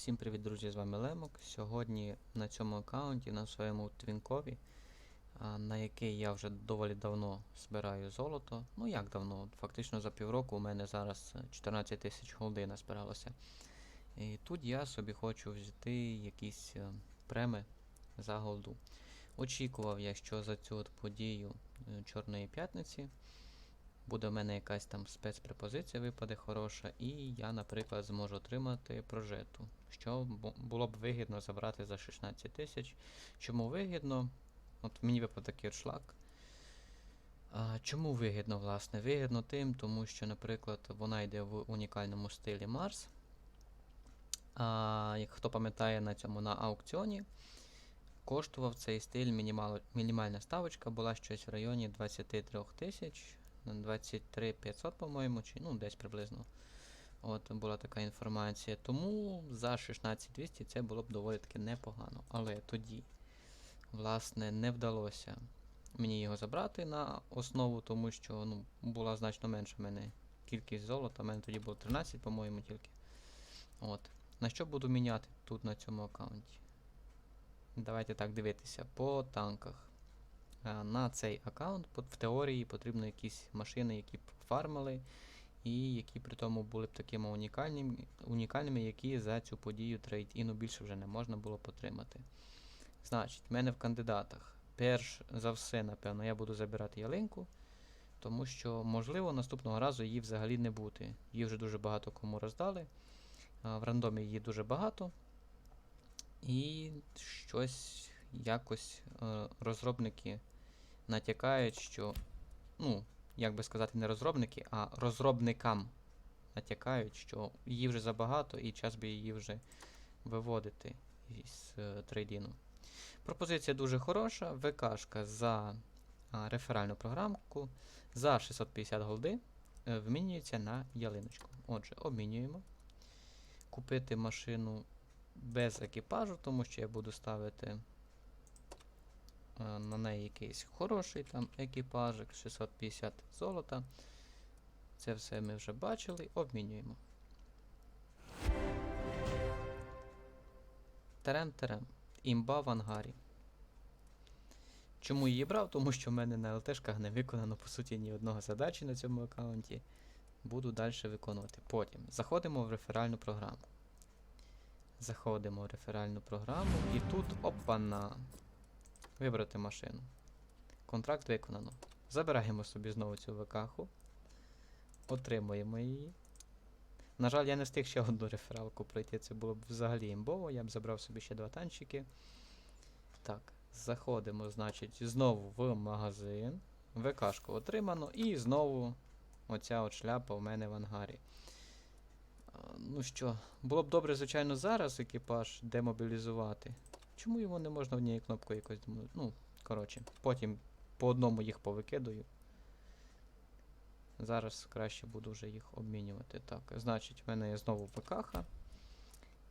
Всім привіт, друзі! З вами Лемок. Сьогодні на цьому аккаунті, на своєму твінкові, на який я вже доволі давно збираю золото. Ну як давно? Фактично за півроку у мене зараз е, 14 тисяч голди назбиралося. І тут я собі хочу взяти якісь е, преми за голду. Очікував я, що за цю от подію е, Чорної п'ятниці буде в мене якась там спецпрепозиція випаде хороша, і я, наприклад, зможу отримати прожету, що було б вигідно забрати за 16 тисяч. Чому вигідно? От мені випав такий шлак. А, чому вигідно, власне? Вигідно тим, тому що, наприклад, вона йде в унікальному стилі Марс. А, як хто пам'ятає на цьому на аукціоні, коштував цей стиль мінімал, мінімальна ставочка була щось в районі 23 тисяч. 23 500, по-моєму, чи ну десь приблизно. От була така інформація. Тому за 16200 це було б доволі таки непогано. Але тоді, власне, не вдалося мені його забрати на основу, тому що ну, була значно менша в мене кількість золота. У мене тоді було 13, по-моєму, тільки. От. На що буду міняти тут на цьому аккаунті? Давайте так дивитися. По танках. Е, На цей аккаунт в теорії потрібно якісь машини, які б фармили, і які при тому були б такими унікальними, унікальними, які за цю подію трейд-іну більше вже не можна було потримати. Значить, в мене в кандидатах. Перш за все, напевно, я буду забирати ялинку, тому що, можливо, наступного разу її взагалі не бути. Її вже дуже багато кому роздали. В рандомі її дуже багато. І щось якось е, розробники натякають, що, ну, як би сказати, не розробники, а розробникам натякають, що її вже забагато і час би її вже виводити із е, трейдіну. Пропозиція дуже хороша. ВКшка за а, реферальну програмку за 650 голди е, вмінюється на ялиночку. Отже, обмінюємо. Купити машину без екіпажу, тому що я буду ставити на неї якийсь хороший там екіпажик, 650 золота. Це все ми вже бачили, обмінюємо. Терем-терем. Імба в ангарі. Чому її брав? Тому що в мене на ЛТшках не виконано, по суті, ні одного задачі на цьому аккаунті. Буду далі виконувати. Потім заходимо в реферальну програму. Заходимо в реферальну програму і тут опана. Вибрати машину. Контракт виконано. Забираємо собі знову цю ВКху. Отримуємо її. На жаль, я не встиг ще одну рефералку пройти, це було б взагалі імбово, я б забрав собі ще два танчики. Так, заходимо, значить, знову в магазин. ВКшку отримано, і знову оця от шляпа в мене в ангарі. Ну що, було б добре, звичайно, зараз екіпаж демобілізувати. Чому його не можна однією кнопкою якось Ну, коротше, потім по одному їх повикидаю. Зараз краще буду вже їх обмінювати. Так, значить, в мене є знову ПКХ.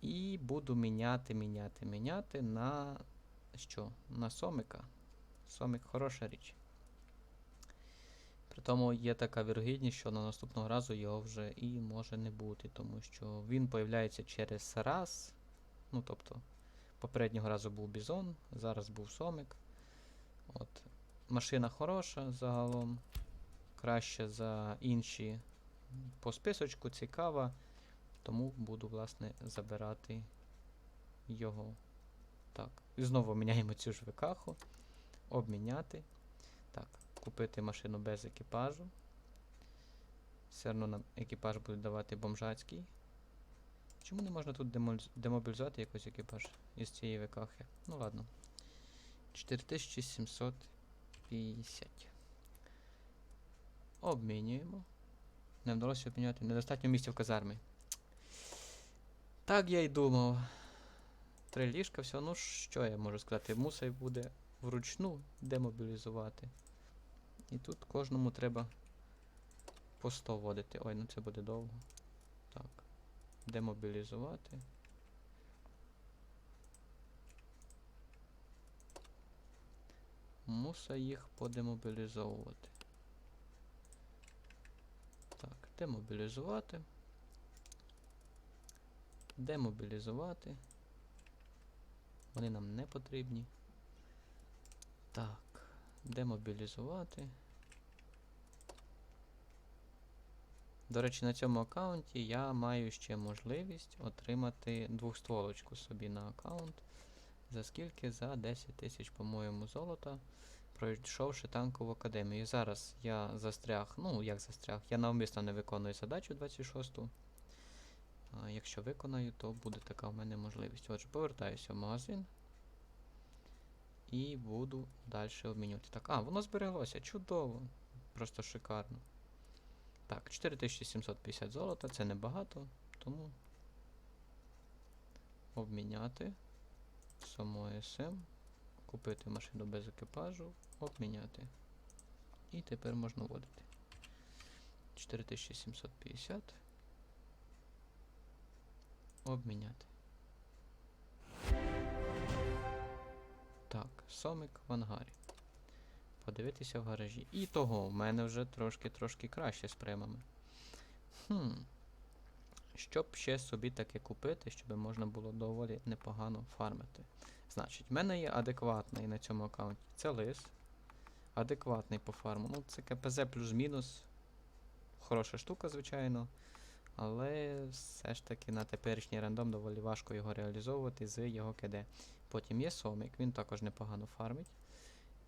І буду міняти, міняти, міняти на що? На Сомика. Сомик хороша річ. При тому є така вірогідність, що на наступного разу його вже і може не бути, тому що він появляється через раз. Ну, тобто, попереднього разу був Бізон, зараз був Сомик. От. Машина хороша загалом. Краще за інші по списочку, цікава. Тому буду, власне, забирати його. Так. І знову міняємо цю ж ВКху. Обміняти. Так, купити машину без екіпажу. Все одно нам екіпаж буде давати бомжацький. Чому не можна тут демобілізувати якийсь екіпаж із цієї ВКхи? Ну ладно. 4750. Обмінюємо. Не вдалося обміняти. Недостатньо місця в казармі. Так я й думав. Три ліжка, все. Ну що я можу сказати? Мусай буде вручну демобілізувати. І тут кожному треба по 100 вводити. Ой, ну це буде довго. Так. Демобілізувати. Муса їх подемобілізовувати. Так, демобілізувати. Демобілізувати. Вони нам не потрібні. Так, демобілізувати. До речі, на цьому аккаунті я маю ще можливість отримати двохстволочку собі на аккаунт. За скільки? За 10 тисяч, по-моєму, золота, пройшовши танкову академію. Зараз я застряг, ну як застряг, я навмисно не виконую задачу 26-ту. Якщо виконаю, то буде така в мене можливість. Отже, повертаюся в магазин. І буду далі обмінювати. Так, а, воно збереглося. Чудово. Просто шикарно. Так, 4750 золота, це небагато, тому обміняти само СМ, купити машину без екіпажу, обміняти. І тепер можна вводити. 4750. Обміняти. Так, сомик в ангарі. Подивитися в гаражі. І того, в мене вже трошки-трошки краще з примами. Хм. Щоб ще собі таке купити, щоб можна було доволі непогано фармити. Значить, в мене є адекватний на цьому аккаунті. Це лис. Адекватний по фарму. Ну, це КПЗ плюс-мінус. Хороша штука, звичайно. Але все ж таки на теперішній рандом доволі важко його реалізовувати з його КД. Потім є Сомик, він також непогано фармить.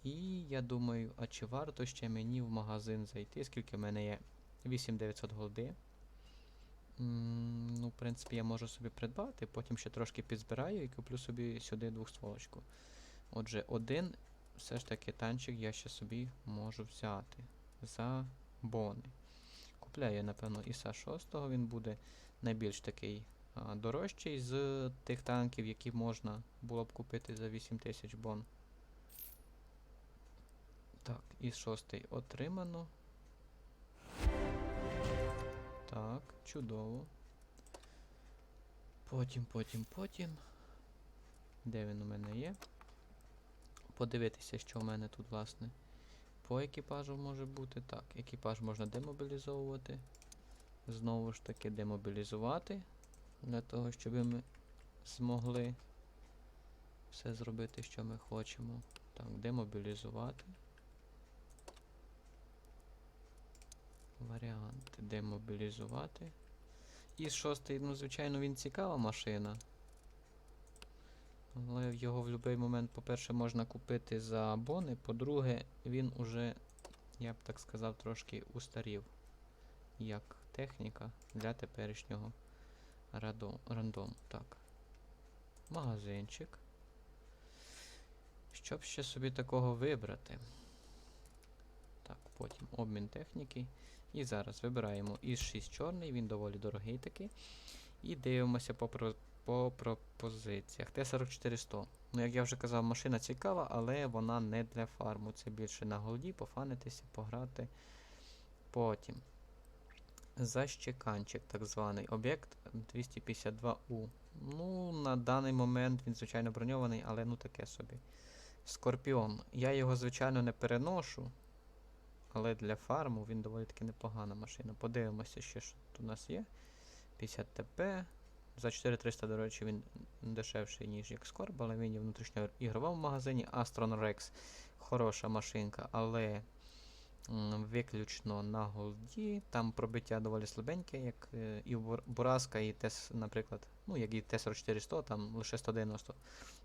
І я думаю, а чи варто ще мені в магазин зайти, скільки в мене є 8900 голди. Ну, в принципі, я можу собі придбати, потім ще трошки підзбираю і куплю собі сюди двохстволочку. Отже, один все ж таки танчик я ще собі можу взяти за бони. Купляю, напевно, іса 6, він буде найбільш такий а, дорожчий з тих танків, які можна було б купити за 8000 бон. Так, і шостий отримано. Так, чудово. Потім, потім, потім. Де він у мене є? Подивитися, що в мене тут, власне, по екіпажу може бути. Так, екіпаж можна демобілізовувати. Знову ж таки демобілізувати. Для того, щоб ми змогли все зробити, що ми хочемо. Так, демобілізувати. Варіанти демобілізувати. І шостий, ну, звичайно, він цікава машина. Але його в будь-який момент, по-перше, можна купити за бони, по-друге, він уже, я б так сказав, трошки устарів. Як техніка для теперішнього рандому. Так. Магазинчик. Щоб ще собі такого вибрати. Потім обмін техніки. І зараз вибираємо із 6 чорний, він доволі дорогий такий. І дивимося по, по пропозиціях. Т-4400. Ну, як я вже казав, машина цікава, але вона не для фарму. Це більше на голді, пофанитися, пограти. Потім. Защеканчик, так званий об'єкт 252У. Ну, на даний момент він, звичайно, броньований, але ну таке собі. Скорпіон. Я його, звичайно, не переношу. Але для фарму він доволі таки непогана машина. Подивимося ще, що тут у нас є. 50 ТП. За 4300, до речі, він дешевший, ніж як Скорб, але він є внутрішньо ігровому магазині. Astron Rex хороша машинка, але виключно на голді. Там пробиття доволі слабеньке, як е, і Бур- Бураска, і ТЕС, наприклад, ну, як і Т-4400, там лише 190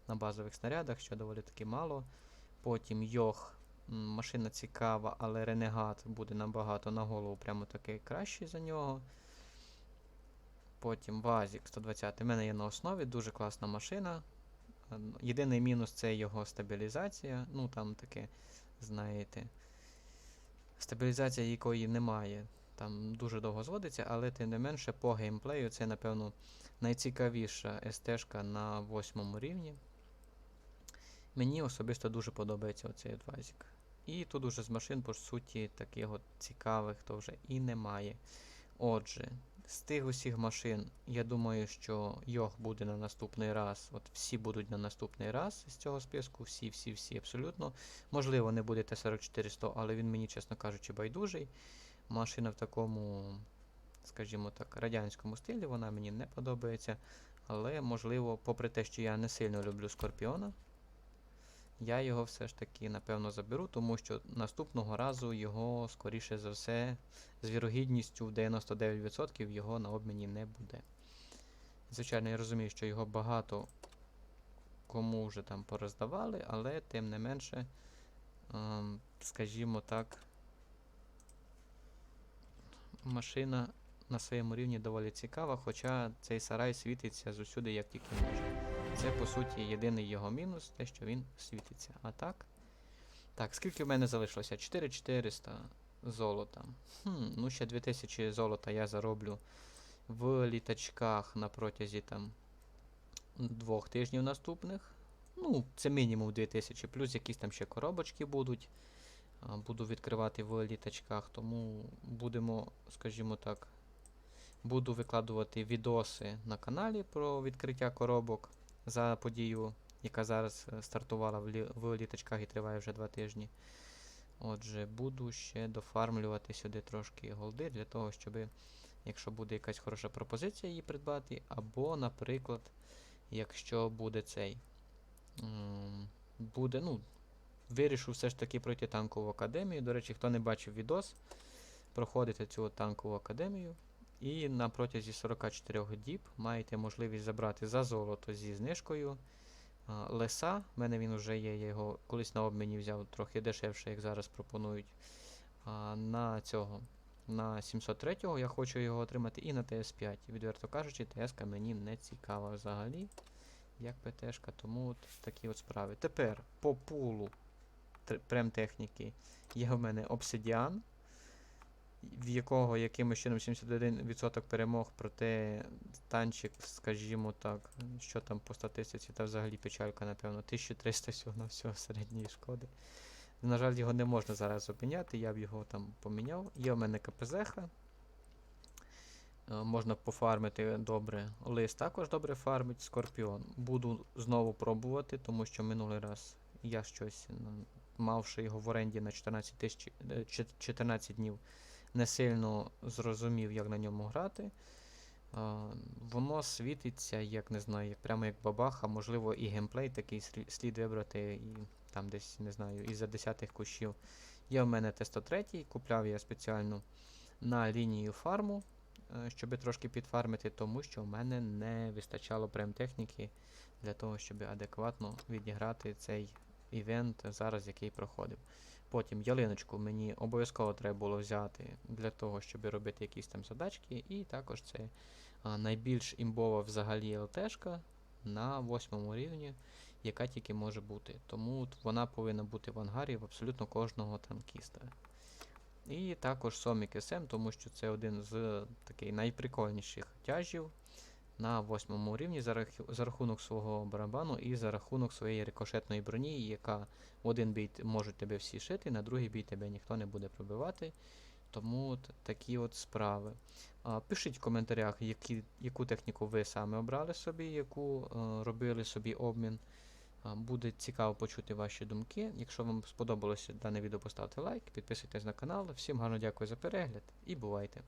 на базових снарядах, що доволі таки мало. Потім Йох. Машина цікава, але Ренегат буде набагато на голову прямо такий кращий за нього. Потім Вазік 120 У мене є на основі, дуже класна машина. Єдиний мінус це його стабілізація. Ну там таке, знаєте, стабілізація якої немає. Там дуже довго зводиться, але тим не менше по геймплею це, напевно, найцікавіша СТ-шка на восьмому рівні. Мені особисто дуже подобається оцей от Вазік. І тут уже з машин, по суті, таких от цікавих то вже і немає. Отже, з тих усіх машин, я думаю, що Йох буде на наступний раз. От всі будуть на наступний раз з цього списку. Всі, всі, всі абсолютно. Можливо, не буде Т-4400, але він мені, чесно кажучи, байдужий. Машина в такому, скажімо так, радянському стилі, вона мені не подобається. Але, можливо, попри те, що я не сильно люблю Скорпіона, я його все ж таки, напевно, заберу, тому що наступного разу його, скоріше за все, з вірогідністю в 99% його на обміні не буде. Звичайно, я розумію, що його багато кому вже там пороздавали, але тим не менше, ем, скажімо так, машина на своєму рівні доволі цікава, хоча цей сарай світиться зусюди, як тільки може. Це, по суті, єдиний його мінус, те, що він світиться. А так. Так, скільки в мене залишилося? 4400 золота. Хм, ну ще 2000 золота я зароблю в літачках на протязі там двох тижнів наступних. Ну, це мінімум 2000, плюс якісь там ще коробочки будуть. Буду відкривати в літачках, тому будемо, скажімо так, буду викладувати відоси на каналі про відкриття коробок за подію, яка зараз е, стартувала в, лі- в літачках і триває вже два тижні. Отже, буду ще дофармлювати сюди трошки голди для того, щоб, якщо буде якась хороша пропозиція її придбати, або, наприклад, якщо буде цей. Буде, ну, вирішу все ж таки пройти танкову академію. До речі, хто не бачив відос, проходите цю танкову академію. І на протязі 44 діб маєте можливість забрати за золото зі знижкою леса. В мене він вже є, я його колись на обміні взяв трохи дешевше, як зараз пропонують. На цього. На 703-го я хочу його отримати і на ТС5. Відверто кажучи, ТС мені не цікава взагалі, як ПТшка, тому от такі от справи. Тепер по пулу прем-техніки є в мене обсидіан, в якого якимось чином 71% перемог, проте танчик, скажімо так, що там по статистиці, та взагалі печалька, напевно, 1300 всього на всього середньої шкоди. На жаль, його не можна зараз обміняти, я б його там поміняв. Є в мене КПЗ-ха. Е, Можна пофармити добре. Лис також добре фармить. Скорпіон. Буду знову пробувати, тому що минулий раз я щось, мавши його в оренді на 14, тисяч, е, 14 днів, не сильно зрозумів, як на ньому грати. Воно світиться, як не знаю, як прямо як бабаха, можливо, і геймплей такий слід вибрати, і там десь, не знаю, із-за десятих кущів. Є в мене Т-103, купляв я спеціально на лінію фарму, е, щоб трошки підфармити, тому що в мене не вистачало прем-техніки для того, щоб адекватно відіграти цей івент зараз, який проходив. Потім ялиночку мені обов'язково треба було взяти для того, щоб робити якісь там задачки. І також це найбільш імбова взагалі ЛТшка на восьмому рівні, яка тільки може бути. Тому вона повинна бути в ангарі в абсолютно кожного танкіста. І також Сомік SM, тому що це один з таких найприкольніших тяжів на восьмому рівні за, раху- за рахунок свого барабану і за рахунок своєї рикошетної броні, яка в один бій можуть тебе всі шити, на другий бій тебе ніхто не буде пробивати. Тому такі от справи. А, пишіть в коментарях, які, яку техніку ви саме обрали собі, яку е, робили собі обмін. А, буде цікаво почути ваші думки. Якщо вам сподобалося дане відео, поставте лайк, підписуйтесь на канал. Всім гарно дякую за перегляд і бувайте!